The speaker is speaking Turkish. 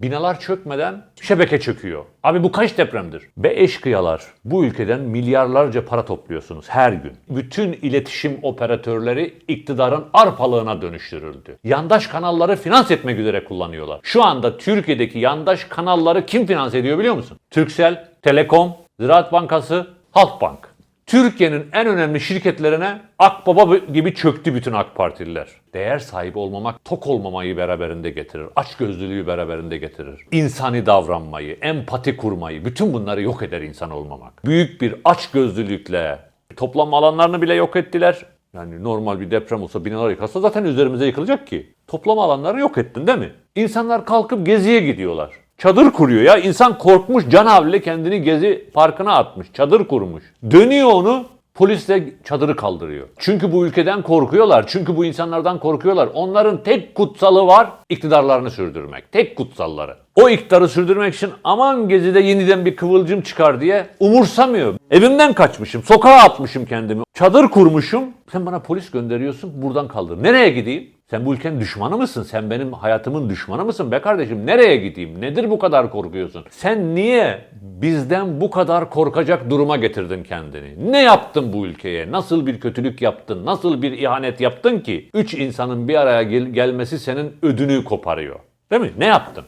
Binalar çökmeden şebeke çöküyor. Abi bu kaç depremdir? Ve eşkıyalar bu ülkeden milyarlarca para topluyorsunuz her gün. Bütün iletişim operatörleri iktidarın arpalığına dönüştürüldü. Yandaş kanalları finans etmek üzere kullanıyorlar. Şu anda Türkiye'deki yandaş kanalları kim finanse ediyor biliyor musun? Türksel, Telekom, Ziraat Bankası, Halkbank. Türkiye'nin en önemli şirketlerine Akbaba gibi çöktü bütün AK Partililer. Değer sahibi olmamak tok olmamayı beraberinde getirir. Açgözlülüğü beraberinde getirir. İnsani davranmayı, empati kurmayı, bütün bunları yok eder insan olmamak. Büyük bir açgözlülükle toplanma alanlarını bile yok ettiler. Yani normal bir deprem olsa binalar yıkılsa zaten üzerimize yıkılacak ki. Toplama alanları yok ettin değil mi? İnsanlar kalkıp geziye gidiyorlar. Çadır kuruyor ya. İnsan korkmuş can havliyle kendini gezi parkına atmış. Çadır kurmuş. Dönüyor onu polis de çadırı kaldırıyor. Çünkü bu ülkeden korkuyorlar. Çünkü bu insanlardan korkuyorlar. Onların tek kutsalı var iktidarlarını sürdürmek. Tek kutsalları. O iktidarı sürdürmek için aman gezide yeniden bir kıvılcım çıkar diye umursamıyor. Evimden kaçmışım, sokağa atmışım kendimi. Çadır kurmuşum. Sen bana polis gönderiyorsun buradan kaldır. Nereye gideyim? Sen bu ülkenin düşmanı mısın? Sen benim hayatımın düşmanı mısın be kardeşim? Nereye gideyim? Nedir bu kadar korkuyorsun? Sen niye bizden bu kadar korkacak duruma getirdin kendini? Ne yaptın bu ülkeye? Nasıl bir kötülük yaptın? Nasıl bir ihanet yaptın ki? Üç insanın bir araya gel- gelmesi senin ödünü koparıyor. Değil mi? Ne yaptın?